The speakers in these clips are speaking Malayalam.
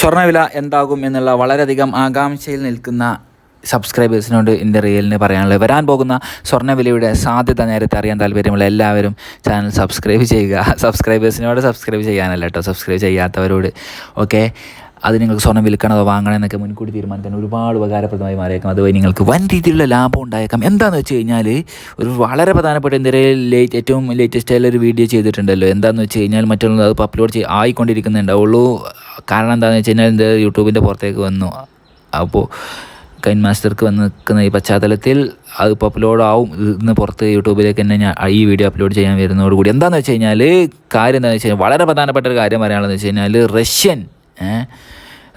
സ്വർണവില എന്താകും എന്നുള്ള വളരെയധികം ആകാംക്ഷയിൽ നിൽക്കുന്ന സബ്സ്ക്രൈബേഴ്സിനോട് എന്റെ റിയലിന് പറയാനുള്ളത്. വരാൻ പോകുന്ന സ്വർണവിലയുടെ സാധ്യത നേരത്തെ അറിയാൻ താല്പര്യമുള്ള എല്ലാവരും ചാനൽ സബ്സ്ക്രൈബ് ചെയ്യുക. സബ്സ്ക്രൈബേഴ്സിനോട് സബ്സ്ക്രൈബ് ചെയ്യാനല്ല കേട്ടോ. സബ്സ്ക്രൈബ് ചെയ്യാത്തവരോട്. ഓക്കെ? അത് നിങ്ങൾക്ക് സ്വർണം വിൽക്കണതോ വാങ്ങണം എന്നൊക്കെ മുൻകൂട്ടി തീരുമാനിക്കാൻ ഒരുപാട് ഉപകാരപ്രദമായി മാറിയേക്കാം. അതുവഴി നിങ്ങൾക്ക് വൻ രീതിയിലുള്ള ലാഭം ഉണ്ടായേക്കാം. എന്താണെന്ന് വെച്ച് കഴിഞ്ഞാൽ ഒരു വളരെ പ്രധാനപ്പെട്ട എന്തെങ്കിലും ലേറ്റ് ഏറ്റവും ലേറ്റസ്റ്റ് ആയുള്ള ഒരു വീഡിയോ ചെയ്തിട്ടുണ്ടല്ലോ. എന്താണെന്ന് വെച്ച് കഴിഞ്ഞാൽ മറ്റുള്ളത് അത് അപ്ലോഡ് ചെയ്ത് ആയിക്കൊണ്ടിരിക്കുന്നുണ്ടാവുള്ളൂ. കാരണം എന്താണെന്ന് വെച്ച് കഴിഞ്ഞാൽ എന്റെ യൂട്യൂബിന്റെ പുറത്തേക്ക് വന്നു. അപ്പോൾ കൈൻ മാസ്റ്റർക്ക് വന്ന് നിൽക്കുന്ന ഈ പശ്ചാത്തലത്തിൽ അത് ഇപ്പോൾ അപ്ലോഡ് ആവും. ഇന്ന് പുറത്ത് യൂട്യൂബിലേക്ക് തന്നെ ഞാൻ ഈ വീഡിയോ അപ്ലോഡ് ചെയ്യാൻ വരുന്നതോടുകൂടി. എന്താണെന്ന് വെച്ച് കഴിഞ്ഞാൽ കാര്യം എന്താണെന്ന് വെച്ച് കഴിഞ്ഞാൽ വളരെ പ്രധാനപ്പെട്ട ഒരു കാര്യം പറയാനുള്ളതെന്ന് വെച്ച് കഴിഞ്ഞാൽ റഷ്യൻ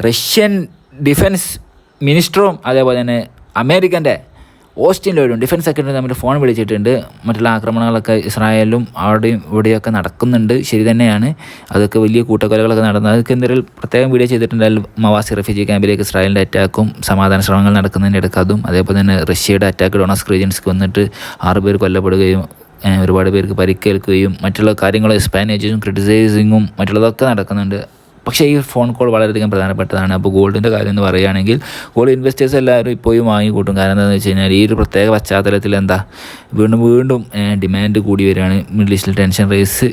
റഷ്യൻ ഡിഫൻസ് മിനിസ്റ്ററും അതേപോലെ തന്നെ അമേരിക്കന്റെ ഓസ്റ്റിൻ ലോയിഡും ഡിഫൻസ് സെക്രട്ടറി തമ്മിൽ ഫോൺ വിളിച്ചിട്ടുണ്ട്. മറ്റുള്ള ആക്രമണങ്ങളൊക്കെ ഇസ്രായേലും അവിടെയും ഇവിടെയൊക്കെ നടക്കുന്നുണ്ട്. ശരി തന്നെയാണ്. അതൊക്കെ വലിയ കൂട്ടക്കൊലകളൊക്കെ നടന്നത്. അതൊക്കെ എന്തെങ്കിലും പ്രത്യേകം വീഡിയോ ചെയ്തിട്ടുണ്ടായാലും മവാസി റെഫ്യൂജി ക്യാമ്പിലേക്ക് ഇസ്രായേലിന്റെ അറ്റാക്കും സമാധാന ശ്രമങ്ങൾ നടക്കുന്നതിന്റെ ഇടയ്ക്ക് അതും. അതേപോലെ തന്നെ റഷ്യയുടെ അറ്റാക്ക് ഡൊണസ്ക് റീജിയൻസ്ക്ക് വന്നിട്ട് ആറ് പേർ കൊല്ലപ്പെടുകയും ഒരുപാട് പേർക്ക് പരിക്കേൽക്കുകയും മറ്റുള്ള കാര്യങ്ങൾ സ്പാനേജും ക്രിറ്റിസൈസിങ്ങും മറ്റുള്ളതൊക്കെ നടക്കുന്നുണ്ട്. പക്ഷേ ഈ ഫോൺ കോൾ വളരെയധികം പ്രധാനപ്പെട്ടതാണ്. അപ്പോൾ ഗോൾഡിന്റെ കാര്യം എന്ന് പറയുകയാണെങ്കിൽ ഗോൾഡ് ഇൻവെസ്റ്റേഴ്സ് എല്ലാവരും ഇപ്പോഴും വാങ്ങിക്കൂട്ടും കാരണം എന്താണെന്ന് വെച്ച് കഴിഞ്ഞാൽ ഈ ഒരു പ്രത്യേക പശ്ചാത്തലത്തിൽ എന്താ വീണ്ടും വീണ്ടും ഡിമാൻഡ് കൂടി വരികയാണ്. മിഡിൽ ഈസ്റ്റിൽ ടെൻഷൻ റേസ്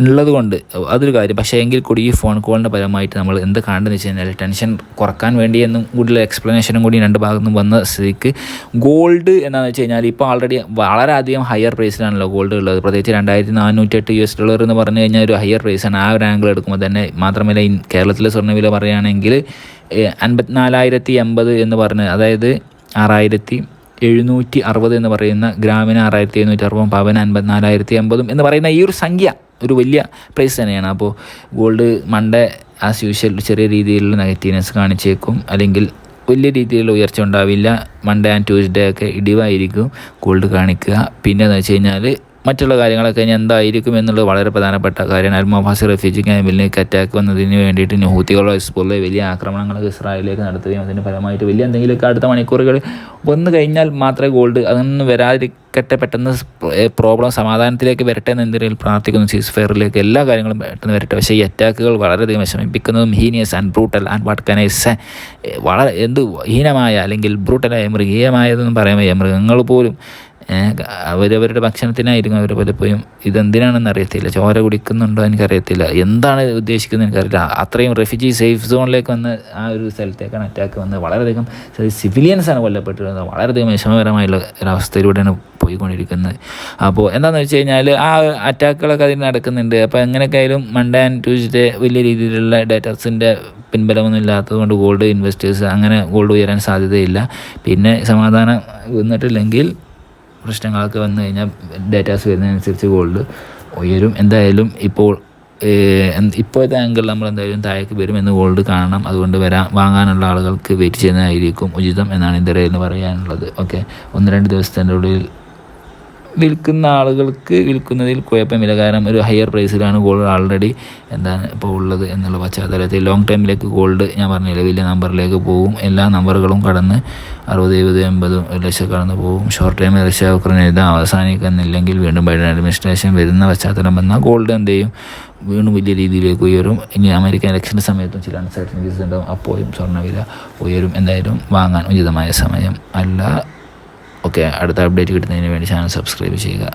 ഉള്ളത് കൊണ്ട് അതൊരു കാര്യം. പക്ഷേ എങ്കിൽ കൂടി ഈ ഫോൺ കോളിന്റെ പരമായിട്ട് നമ്മൾ എന്ത് കാണേണ്ടതെന്ന് വെച്ച് കഴിഞ്ഞാൽ ടെൻഷൻ കുറയ്ക്കാൻ വേണ്ടി എന്നും കൂടുതൽ എക്സ്പ്ലനേഷനും കൂടി രണ്ട് ഭാഗത്തു നിന്നും വന്ന സ്ഥിതിക്ക് ഗോൾഡ് എന്താണെന്ന് വെച്ച് കഴിഞ്ഞാൽ ഇപ്പോൾ ആൾറെഡി വളരെയധികം ഹയർ പ്രൈസിലാണല്ലോ ഗോൾഡ് ഉള്ളത്. പ്രത്യേകിച്ച് രണ്ടായിരത്തി നാനൂറ്റെട്ട് യു എസ് ഡോളർ എന്ന് പറഞ്ഞു കഴിഞ്ഞാൽ ഒരു ഹയർ പ്രൈസാണ് ആ ഒരു ആംഗിൾ എടുക്കുമ്പോൾ തന്നെ മാത്രമല്ല കേരളത്തിലെ സ്വർണവില പറയുകയാണെങ്കിൽ അൻപത്തിനാലായിരത്തി എൺപത് എന്ന് പറഞ്ഞ് അതായത് ആറായിരത്തി എഴുന്നൂറ്റി അറുപത് എന്ന് പറയുന്ന ഗ്രാമിന് ആറായിരത്തി എഴുന്നൂറ്റി അറുപതും പവന് അൻപത്തിനാലായിരത്തി അമ്പതും എന്ന് പറയുന്ന ഈ ഒരു സംഖ്യ ഒരു വലിയ പ്രൈസ് തന്നെയാണ്. അപ്പോൾ ഗോൾഡ് മൺഡേ ആസ് യൂഷ്വൽ ചെറിയ രീതിയിലുള്ള നെഗറ്റീവ്നെസ് കാണിച്ചേക്കും. അല്ലെങ്കിൽ വലിയ രീതിയിലുള്ള ഉയർച്ച ഉണ്ടാവില്ല. മൺഡേ ആൻഡ് ട്യൂസ്ഡേ ഒക്കെ ഇടിവായിരിക്കും ഗോൾഡ് കാണിക്കുക. പിന്നെ എന്ന് വെച്ച് കഴിഞ്ഞാൽ മറ്റുള്ള കാര്യങ്ങളൊക്കെ ഇനി എന്തായിരിക്കും എന്നുള്ളത് വളരെ പ്രധാനപ്പെട്ട കാര്യമാണ് അൽമോഫാസ് റഫ്യൂജി ക്യാമ്പിലേക്ക് അറ്റാക്ക് വന്നതിന് വേണ്ടിയിട്ട് ന്യൂഹൂത്തികളോ പോലെ വലിയ ആക്രമണങ്ങൾ ഇസ്രായേലിലേക്ക് നടത്തുകയും അതിന് ഫലമായിട്ട് വലിയ എന്തെങ്കിലുമൊക്കെ അടുത്ത മണിക്കൂറുകൾ വന്നു കഴിഞ്ഞാൽ മാത്രമേ ഗോൾഡ് അതൊന്നും വരാതിരിക്കട്ടെ പെട്ടെന്ന് പ്രോബ്ലം സമാധാനത്തിലേക്ക് വരട്ടെ എന്ന് എന്തെങ്കിലും പ്രാർത്ഥിക്കുന്നു. സീസ് ഫെയറിലേക്ക് എല്ലാ കാര്യങ്ങളും പെട്ടെന്ന് വരട്ടെ. പക്ഷേ ഈ അറ്റാക്കുകൾ വളരെയധികം വിഷമിപ്പിക്കുന്നതും heinous and brutal and what കനൈസ് വളരെ എന്ത് ഹീനമായ അല്ലെങ്കിൽ ബ്രൂട്ടലായ മൃഗീയമായതെന്ന് പറയുമ്പോൾ മൃഗങ്ങൾ പോലും അവരവരുടെ ഭക്ഷണത്തിനായിരിക്കും അവർ പലപ്പോഴും ഇതെന്തിനാണെന്ന് അറിയത്തില്ല. ചോര കുടിക്കുന്നുണ്ടോ എനിക്കറിയത്തില്ല. എന്താണ് ഉദ്ദേശിക്കുന്നത് എനിക്കറിയില്ല. അത്രയും റെഫ്യൂജി സേഫ് സോണിലേക്ക് വന്ന് ആ ഒരു സ്ഥലത്തേക്കാണ് അറ്റാക്ക് വന്നത്. വളരെയധികം സിവിലിയൻസാണ് കൊല്ലപ്പെട്ടിരുന്നത്. വളരെയധികം വിഷമകരമായുള്ള ഒരവസ്ഥയിലൂടെയാണ് പോയിക്കൊണ്ടിരിക്കുന്നത്. അപ്പോൾ എന്താണെന്ന് വെച്ച് കഴിഞ്ഞാൽ ആ അറ്റാക്കുകളൊക്കെ അതിന് നടക്കുന്നുണ്ട്. അപ്പോൾ എങ്ങനെയൊക്കെ ആയാലും മൺഡേ ആൻഡ് ട്യൂസ്ഡേ വലിയ രീതിയിലുള്ള ഡേറ്റാസിന്റെ പിൻബലമൊന്നും ഇല്ലാത്തത് കൊണ്ട് ഗോൾഡ് ഇൻവെസ്റ്റേഴ്സ് അങ്ങനെ ഗോൾഡ് ഉയരാൻ സാധ്യതയില്ല. പിന്നെ സമാധാനം വന്നിട്ടില്ലെങ്കിൽ പ്രശ്നങ്ങളൊക്കെ വന്നു കഴിഞ്ഞാൽ ഡേറ്റാസ് വരുന്നതിനനുസരിച്ച് ഗോൾഡ് ഉയരും. എന്തായാലും ഇപ്പോൾ ഇപ്പോഴത്തെ ആംഗിൾ നമ്മൾ എന്തായാലും താഴേക്ക് വരുമെന്ന് ഗോൾഡ് കാണണം. അതുകൊണ്ട് വരാൻ വാങ്ങാനുള്ള ആളുകൾക്ക് വെയിറ്റ് ചെയ്യുന്നതായിരിക്കും ഉചിതം എന്നാണ് ഇന്ത്യയിൽ എന്ന് പറയാനുള്ളത്. ഓക്കെ ഒന്ന് രണ്ട് ദിവസത്തിന്റെ ഉള്ളിൽ വിൽക്കുന്ന ആളുകൾക്ക് വിൽക്കുന്നതിൽ കുഴപ്പമില്ല. കാരണം ഒരു ഹയർ പ്രൈസിലാണ് ഗോൾഡ് ആൾറെഡി എന്താണ് ഇപ്പോൾ ഉള്ളത് എന്നുള്ള പശ്ചാത്തലത്തിൽ. ലോങ് ടൈമിലേക്ക് ഗോൾഡ് ഞാൻ പറഞ്ഞില്ല വലിയ നമ്പറിലേക്ക് പോകും. എല്ലാ നമ്പറുകളും കടന്ന് അറുപത് എഴുപത് എൺപത് ലക്ഷം കടന്ന് പോകും. ഷോർട്ട് ടൈം റഷ്യ ഉക്രൈൻ അവസാനിക്കുന്നില്ലെങ്കിൽ വീണ്ടും ബൈഡൻ അഡ്മിനിസ്ട്രേഷൻ വരുന്ന പശ്ചാത്തലം വന്നാൽ ഗോൾഡ് എന്ത് ചെയ്യും വീണ്ടും വലിയ രീതിയിലേക്ക് ഉയരും. ഇനി അമേരിക്കൻ ഇലക്ഷന്റെ സമയത്തും ചില അൺസർട്ടനിറ്റീസ് ഉണ്ടാവും. അപ്പോഴും സ്വർണവില ഉയരും. എന്തായാലും വാങ്ങാൻ ഉചിതമായ സമയം അല്ല. ഓക്കെ അടുത്ത അപ്ഡേറ്റ് കിട്ടുന്നതിന് വേണ്ടി ചാനൽ സബ്സ്ക്രൈബ് ചെയ്യുക.